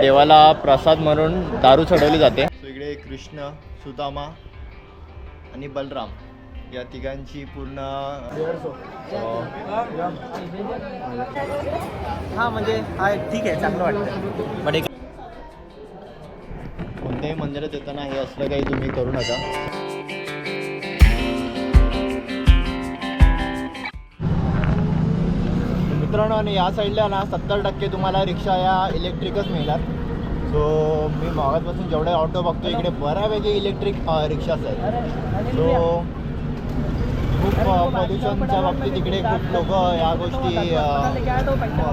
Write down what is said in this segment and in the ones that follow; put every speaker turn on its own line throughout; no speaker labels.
देवाला प्रसाद म्हणून दारू चढवली जाते. So इकडे कृष्ण सुदामा आणि बलराम या तिघांची पूर्ण
हा म्हणजे हा ठीक आहे चांगलं वाटतं
एक कोणत्याही मंदिरात येताना हे असलं काही तुम्ही करू नका. मित्रांनो आणि या साईडला ना सत्तर टक्के तुम्हाला रिक्षा या इलेक्ट्रिकच मिळणार. सो मी मागासपासून जेवढे ऑटो बघतो इकडे बऱ्यापैकी इलेक्ट्रिक रिक्षाच आहेत. सो खूप पॉल्युशनच्या बाबतीत इकडे खूप लोक या गोष्टी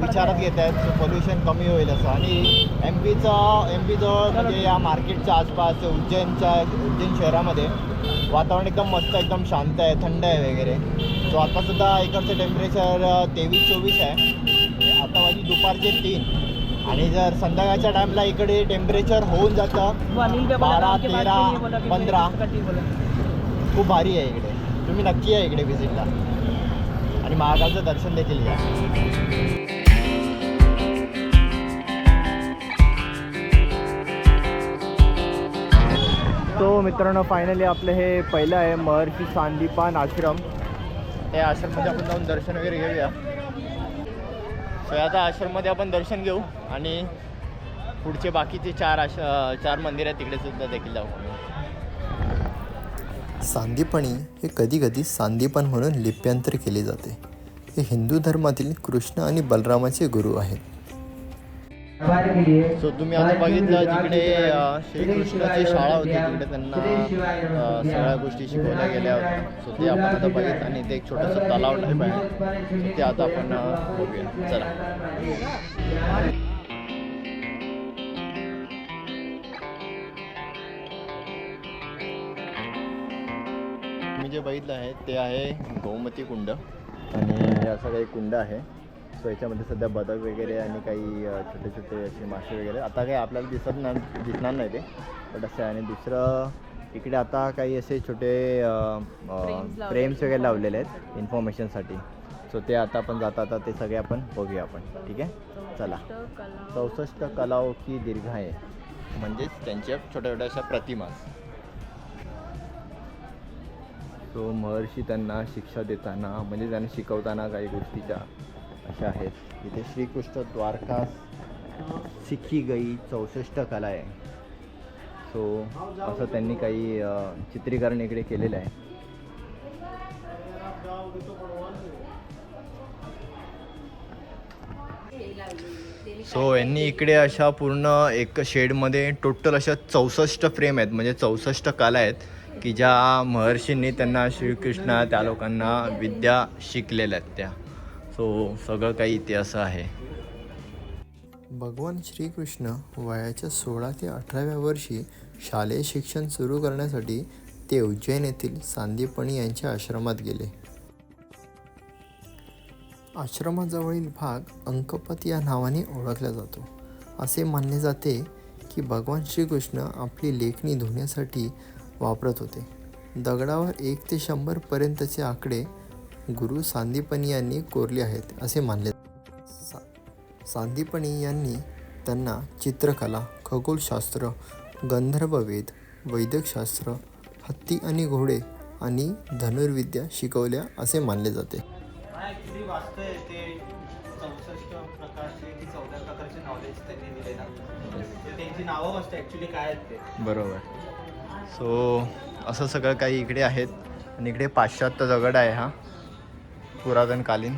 विचारात घेत आहेत. सो पोल्युशन कमी होईल असं. आणि एम पीचा एम पीजवळ म्हणजे या मार्केटच्या आसपास उज्जैनच्या उज्जैन शहरामध्ये वातावरण एकदम मस्त एकदम शांत आहे थंड आहे वगैरे. सो आतासुद्धा इकडचं टेम्परेचर तेवीस चोवीस आहे. आता माझी दुपारचे तीन. आणि जर संध्याकाळच्या टाईमला इकडे टेम्परेचर होऊन जातं बारा तेरा पंधरा. खूप भारी आहे इकडे. तुम्ही नक्की या इकडे व्हिजिटला आणि महाकालचं दर्शन देखील घ्या. तो मित्रांनो फायनली आपलं हे पहिलं आहे महर्षी सांदीपान आश्रम. त्या आश्रममध्ये आपण जाऊन दर्शन वगैरे घेऊया. सो आता आश्रममध्ये आपण दर्शन घेऊ आणि पुढचे बाकीचे चार आश चार मंदिर आहेत तिकडे सुद्धा देखील जाऊ.
सांदीपणी हे कधीकधी सांदीपण म्हणून लिप्यांतर केले जाते. हे हिंदू धर्मातील कृष्ण आणि बलरामाचे गुरु आहेत.
सो तुम्ही आता बघितलं जिकडे श्रीकृष्णाची शाळा होती तिकडे त्यांना सगळ्या गोष्टी शिकवल्या गेल्या होत्या. सो ते आपण आता बघितलं आणि इथे एक छोटंसं तलाव टाईप आहे. ते आता आपण बघूया. चला. मी जे बघितलं आहे ते आहे गोमती कुंड. आणि हे असं काही कुंड आहे. सो याच्यामध्ये सध्या बदक वगैरे आणि काही छोटे छोटे असे मासे वगैरे. आता काही आपल्याला दिसत ना दिसणार नाही ते. बट असं आहे. आणि दुसरं इकडे आता काही असे छोटे फ्रेम्स वगैरे लावलेले आहेत इन्फॉर्मेशनसाठी सो ते आता आपण जाता आता ते सगळे आपण बघूया आपण. ठीक आहे? चला. चौसष्ट कलाओ की दीर्घ आहे. म्हणजेच त्यांच्या छोट्या छोट्या अशा प्रतिमा. सो महर्षी त्यांना शिक्षा देताना म्हणजे त्यांना शिकवताना काही गोष्टीच्या अशा आहेत. इथे श्रीकृष्ण द्वारका सिक्की गई चौसष्ट कला आहे. सो असं त्यांनी काही चित्रीकरण इकडे केलेलं आहे. सो यांनी इकडे अशा पूर्ण एक शेडमध्ये टोटल अशा चौसष्ट फ्रेम आहेत. म्हणजे चौसष्ट कला आहेत की ज्या महर्षींनी त्यांना श्रीकृष्ण त्या लोकांना विद्या शिकलेल्या आहेत त्या. सो सगळं काही इतिहास आहे.
भगवान श्रीकृष्ण वयाच्या सोळा ते अठराव्या वर्षी शालेय शिक्षण सुरू करण्यासाठी ते उज्जैन येथील सांदीपणी यांच्या आश्रमात गेले. आश्रमाजवळील भाग अंकपत या नावाने ओळखला जातो. असे मानले जाते की भगवान श्रीकृष्ण आपली लेखणी धुण्यासाठी वापरत होते. दगडावर एक ते शंभरपर्यंतचे आकडे गुरु सांदीपनी यांनी कोरले आहेत असे मानले सा सांदीपणी यांनी त्यांना चित्रकला खगोलशास्त्र गंधर्ववेद वैद्यकशास्त्र हत्ती आणि घोडे आणि धनुर्विद्या शिकवल्या असे मानले जाते.
ते?
बरोबर. सो असं सगळं काही इकडे आहेत आणि इकडे पाश्चात्य दगड आहे हा. पुरातनकालीन.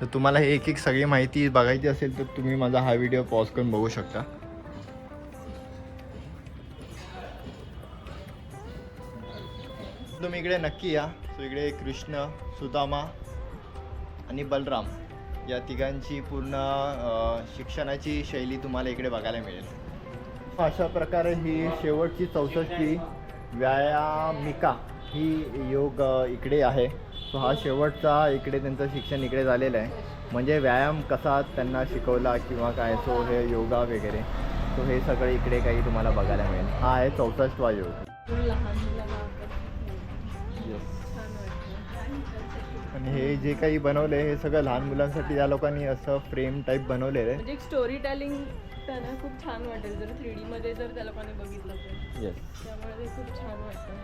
तर तुम्हाला हे एक एक सगळी माहिती बघायची असेल तर तुम्ही माझा हा व्हिडिओ पॉज करून बघू शकता. तुम्ही इकडे नक्की या. सो इकडे कृष्ण सुदामा आणि बलराम या तिघांची पूर्ण शिक्षणाची शैली तुम्हाला इकडे बघायला मिळेल. अशा प्रकारे ही शेवटची चौसष्टी व्यायामिका ही योग इकडे आहे. सो हा शेवटचा इकडे त्यांचं शिक्षण इकडे झालेलं आहे. म्हणजे व्यायाम कसा त्यांना शिकवला किंवा काय? सो हे योगा वगैरे. सो हे सगळं इकडे काही तुम्हाला बघायला मिळेल. हा आहे चौसष्टवा योग. आणि हे जे काही बनवलं आहे हे सगळं लहान मुलांसाठी या लोकांनी असं फ्रेम टाईप बनवलेलं
म्हणजे एक स्टोरी टेलिंग त्यांना खूप छान वाटेल. जर थ्री मध्ये जर त्या लोकांनी बघितलं तर. त्यामुळे ते खूप छान वाटतं.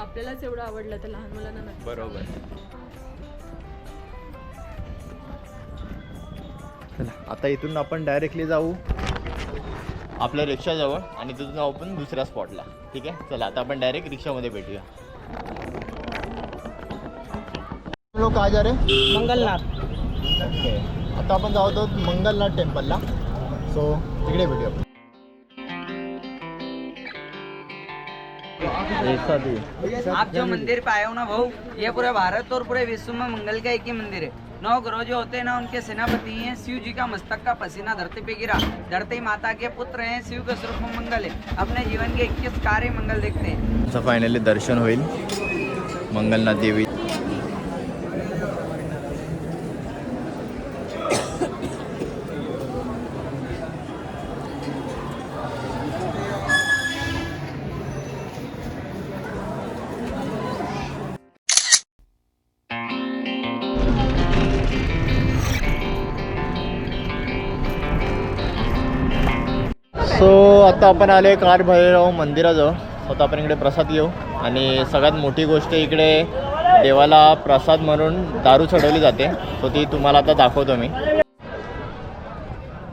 आपल्यालाच एवढं आवडलं तर लहान मुलांना नक्की
बरोबर. चला आता इथून आपण डायरेक्टली जाऊ. आपल्या रिक्षाजवळ आणि तिथून जाऊ आपण दुसऱ्या स्पॉटला ठीक आहे? चला आता आपण डायरेक्ट रिक्षामध्ये भेटूया. लोक आ जा रे
मंगलनाथ.
ओके. आता आपण जाऊ आहोत मंगलनाथ टेम्पलला. सो तिकडे भेटूया.
आप जो मंदिर पे आए हो ना भाऊ ये पूरे भारत और पूरे विश्व में मंगल का एक ही मंदिर है। नौ ग्रह जो होते हैं ना उनके सेनापति हैं शिव जी का मस्तक का पसीना धरती पे गिरा। धरती माता के पुत्र हैं शिव के स्वरूप मंगल है। अपने जीवन के 21 कार्य मंगल देखते हैं।
असं फायनली दर्शन होईल। मंगलनाथ देवी आता आपण आले कार भैरव मंदिराजवळ. स्वतः आपण इकडे प्रसाद घेऊ. आणि सगळ्यात मोठी गोष्ट इकडे देवाला प्रसाद म्हणून दारू चढवली जाते. सो ती तुम्हाला आता दाखवतो मी.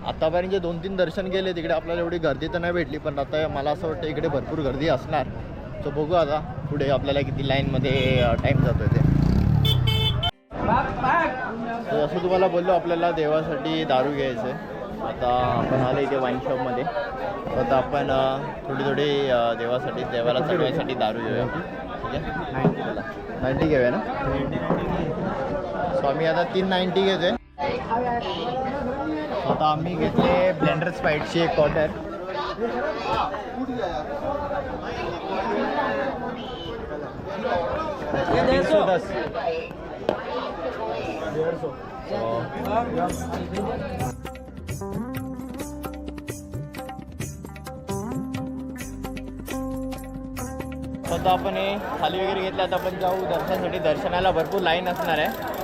आतापर्यंत जे दोन तीन दर्शन केले तिकडे आपल्याला एवढी गर्दी तर नाही भेटली पण आता मला असं वाटतं इकडे भरपूर गर्दी असणार. सो बघू आता पुढे आपल्याला किती लाईनमध्ये टाईम जातोय ते. जसं तुम्हाला बोललो आपल्याला देवासाठी दारू घ्यायचं आहे आता आपण आलो इथे वाईन शॉपमध्ये आता आपण थोडी थोडी देवासाठी देवाला चढवायसाठी दारू घेऊया. ठीक आहे? नाईन्टी. घेऊया ना? सो आम्ही आता तीन नाईन्टी घेतोय. आता आम्ही घेतले ब्लेंडर स्पाईटची एक क्वार्टर दस. आता आपण हे थाली वगैरे घेतलं आता आपण जाऊ दर्शनासाठी. दर्शनाला भरपूर लाईन असणार आहे.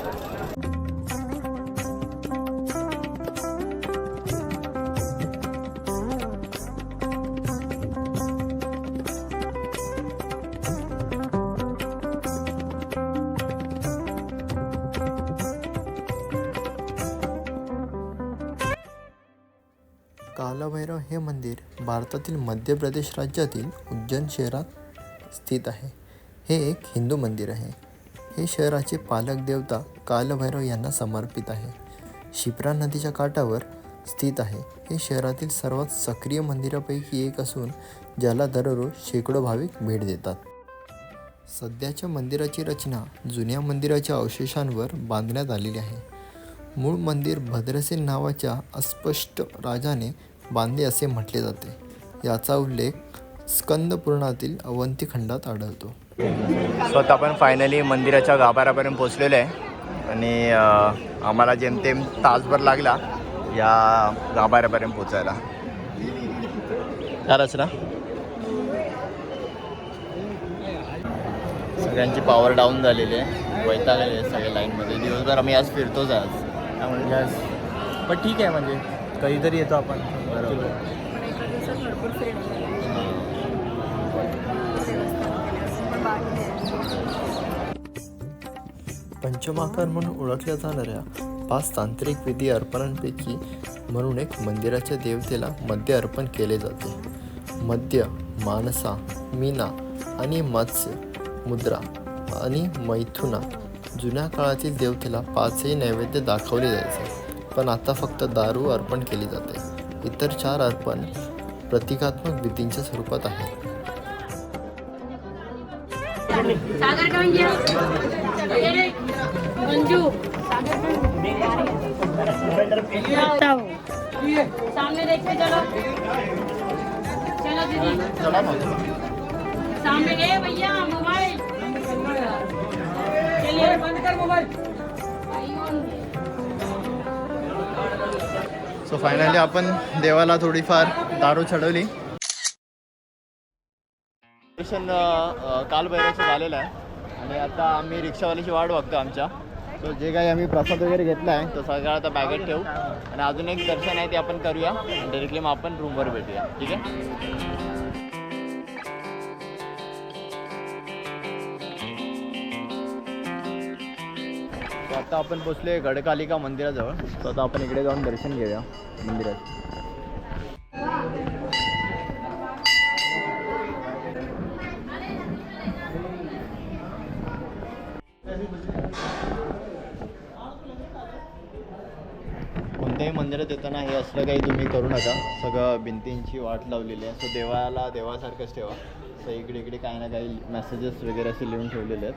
कालभैरव हे मंदिर भारतातील मध्य प्रदेश राज्यातील उज्जैन शहरात स्थित आहे. हे एक हिंदू मंदिर आहे. हे शहराचे पालक देवता कालभैरव यांना समर्पित आहे. शिप्रा नदीच्या काठावर स्थित आहे. हे शहरातील सर्वात सक्रिय मंदिरापैकी एक असून ज्याला दररोज शेकडो भाविक भेट देतात. सध्याच्या मंदिराची रचना जुन्या मंदिराच्या अवशेषांवर बांधण्यात आलेली आहे. मूळ मंदिर भद्रसेन नावाच्या अस्पष्ट राजाने बांधले असे म्हटले जाते. याचा उल्लेख स्कंद पुराणातील अवंती खंडात आढळतो.
सो आता आपण फायनली मंदिराच्या गाभाऱ्यापर्यंत पोचलेलो आहे. आणि आम्हाला जेमतेम तासभर लागला या गाभाऱ्यापर्यंत पोचायला खरंच ना? सगळ्यांची पॉवर डाऊन झालेली आहे. वैतागलेले आहे सगळे लाईनमध्ये दिवसभर आम्ही आज फिरतोच आज. त्यामुळे आज पण ठीक आहे म्हणजे कधीतरी येतो आपण. बरोबर.
पंचमाकार म्हणून ओळखल्या जाणाऱ्या पाच तांत्रिक विधी अर्पणांपैकी म्हणून एक मंदिराच्या देवतेला मद्य अर्पण केले जाते. मद्य मानसा मीना आणि मत्स्य मुद्रा आणि मैथुना जुन्या काळातील देवतेला पाचही नैवेद्य दाखवले जायचे. पण आता फक्त दारू अर्पण केली जाते. इतर चार अर्पण प्रतिकात्मक विधींच्या स्वरूपात आहेत.
सागर का मंजू सामने देखते चलो चलो दीदी सामने गए भैया मोबाइल चलिए बंद कर मोबाइल
सो फायनली आपण देवाला थोडीफार दारू चढवली. दर्शन काल भैरवचं झालेलं आहे. आणि आता आम्ही रिक्षावाल्याची वाट बघतो आमच्या. सो जे काही आम्ही प्रसाद वगैरे घेतला आहे तो सगळं आता बॅगेत ठेवू. आणि अजून एक दर्शन आहे ते आपण करूया. डायरेक्टली मग आपण रूमवर भेटूया. ठीक आहे? आता आपण पोचले गडकालिका मंदिराजवळ. तर आता आपण इकडे जाऊन दर्शन घेऊया मंदिरात. मंदिरात येताना हे असलं काही तुम्ही करू नका. सगळं भिंतींची वाट लावलेली आहे. सो देवाला देवासारखंच ठेवा. सो इकडे इकडे काही ना काही मेसेजेस वगैरे असे लिहून ठेवलेले आहेत.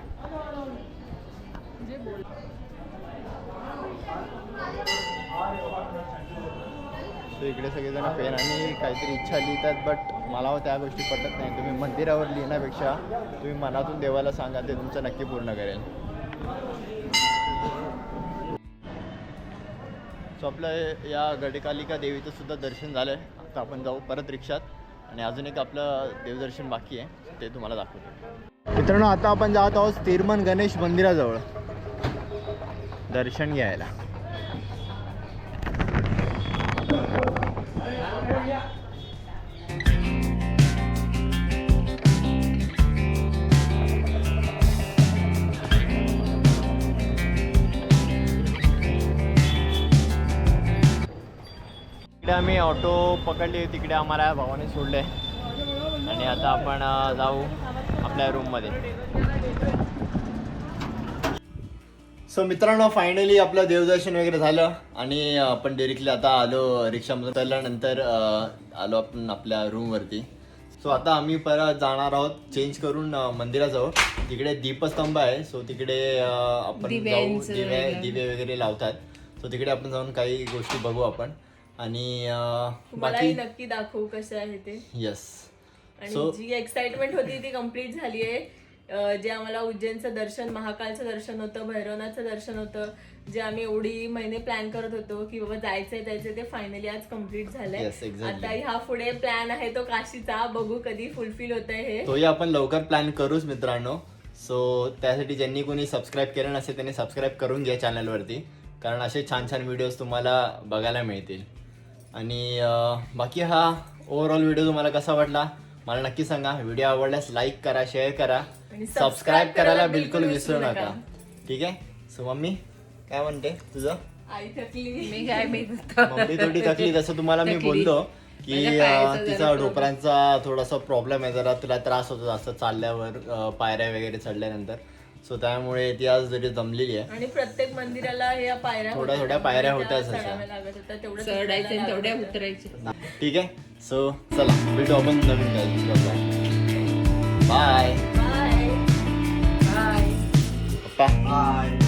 सो इकडे सगळेजण पेन आणि काहीतरी इच्छा लिहितात बट मला त्या गोष्टी पटत नाही. तुम्ही मंदिरावर लिहिण्यापेक्षा तुम्ही मनातून देवाला सांगा ते तुमचं नक्की पूर्ण करेल. सो आपलं या गडकालिका देवीचं सुद्धा दर्शन झालं आहे. आता आपण जाऊ परत रिक्षात आणि अजून एक आपलं देवदर्शन बाकी आहे. ते तुम्हाला दाखवतो. मित्रांनो आता आपण जात आहोत तिरमन गणेश मंदिराजवळ. दर्शन घ्यायला. तिकडे आम्ही ऑटो पकडली तिकडे आम्हाला भावाने सोडले आणि आता आपण जाऊ आपल्या रूममध्ये सो मित्रांनो फायनली आपलं देवदर्शन वगैरे झालं आणि आपण डिरेक्टली आता आलो रिक्षामधून उतरल्यानंतर अ, आलो आपण आपल्या रूमवरती सो आता आम्ही परत जाणार आहोत चेंज करून मंदिराजवळ. तिकडे दीपस्तंभ आहे सो तिकडे आपण जाऊ दिवे दिवे वगैरे लावतात. सो तिकडे आपण जाऊन काही गोष्टी बघू आपण. आणि बाकी
नक्की दाखवू कसं आहे ते.
येस
आणि
So-
जी एक्साइटमेंट होती ती कंप्लीट झाली आहे जे आम्हाला उज्जैनचं दर्शन महाकालचं दर्शन होतं भैरवनाथचं दर्शन होतं जे आम्ही एवढी महिने प्लॅन करत होतो की बाबा जायचंय जायचंय ते फायनली आज कंप्लीट झालंय.
Yes, exactly.
आता ह्या पुढे प्लॅन आहे तो काशीचा. बघू कधी फुलफिल होत आहे हे.
तोही आपण लवकर प्लॅन करूच मित्रांनो. सो त्यासाठी ज्यांनी कोणी सबस्क्राईब केलं नसेल त्यांनी सबस्क्राईब करून घ्या चॅनलवरती कारण असे छान छान व्हिडिओज तुम्हाला बघायला मिळतील. आणि बाकी हा ओव्हरऑल व्हिडिओ तुम्हाला कसा वाटला मला नक्की सांगा. व्हिडिओ आवडल्यास लाईक करा शेअर करा. सबस्क्राईब करायला बिलकुल विसरू नका. ठीक आहे? सो मम्मी काय म्हणते? तुझं?
आई थकली.
मी काय मी
मम्मी थोडी थकली. जसं तुम्हाला मी
थकली.
बोललो की तिचा. डोपरांचा थोडासा प्रॉब्लेम आहे. जरा तुला त्रास होतो जास्त चालल्यावर पायऱ्या वगैरे चढल्यानंतर. सो त्यामुळे ती आज जरी जमलेली आहे
आणि प्रत्येक मंदिराला या पायऱ्या
थोड्या थोड्या पायऱ्या
होत्या
चढायचे तेवढ्या उतरायचे.
ठीक आहे? सो चला भेटू आपण नवीन बाय बाय बाय